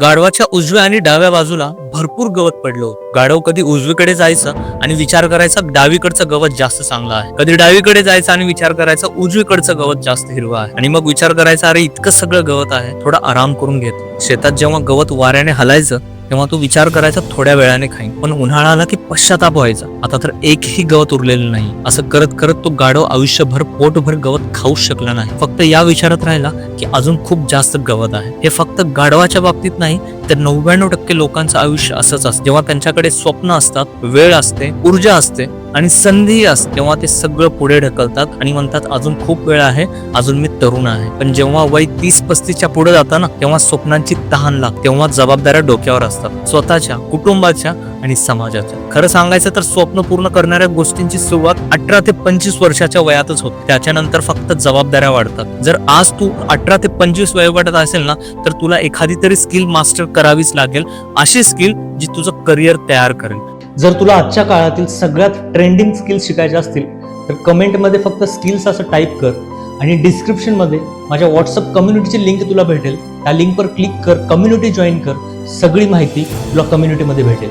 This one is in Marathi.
गाढवाच्या उजव्या आणि डाव्या बाजूला भरपूर गवत पडलं होतं. गाढव कधी उजवीकडे जायचं आणि विचार करायचा डावीकडचं गवत जास्त चांगलं आहे. कधी डावीकडे जायचं आणि विचार करायचा उजवीकडचं गवत जास्त हिरवं आहे. आणि मग विचार करायचा अरे इतकं सगळं गवत आहे थोडा आराम करून घेत. शेतात जेव्हा गवत वाऱ्याने हलायचं तेव्हा तो विचार करायचा थोड्या वेळाने खाईन. पण उन्हाळा आला की पश्चाताप व्हायचा. आता तर एकही गवत उरलेलं नाही. असं करत करत तो गाढव आयुष्यभर पोटभर गवत खाऊच शकला नाही. फक्त या विचारात राहिला की अजून खूप जास्त गवत आहे. हे फक्त गाढवाच्या बाबतीत नाही तर नव्याण्णव टक्के लोकांचं आयुष्य असंच असतं. जेव्हा त्यांच्याकडे स्वप्न असतात वेळ असते ऊर्जा असते आणि संधी असते तेव्हा ते सगळं पुढे ढकलतात आणि म्हणतात अजून खूप वेळ आहे अजून मी तरुण आहे. पण जेव्हा वय तीस पस्तीसच्या पुढे जाताना तेव्हा स्वप्नांची तहान लागते तेव्हा जबाबदाऱ्या डोक्यावर असतात. स्वतःच्या कुटुंबाच्या आणि समाजाच्या. खरं सांगायचं तर स्वप्न पूर्ण करणाऱ्या गोष्टींची सुरुवात अठरा ते पंचवीस वर्षाच्या वयातच होते. त्याच्यानंतर फक्त जबाबदाऱ्या वाढतात. जर आज तू अठरा ते पंचवीस वयोगटात असेल ना तर तुला एखादी तरी स्किल मास्टर करावीच लागेल. अशी स्किल जी तुझं करिअर तयार करेल. जर तुला आजच्या काळातील सगळ्यात ट्रेंडिंग स्किल्स शिकायच्या असतील तर कमेंटमध्ये फक्त स्किल्स असं टाईप कर आणि डिस्क्रिप्शनमध्ये माझ्या व्हॉट्सअप कम्युनिटीची लिंक तुला भेटेल. त्या लिंकवर क्लिक कर कम्युनिटी जॉईन कर. सगळी माहिती तुला कम्युनिटीमध्ये भेटेल.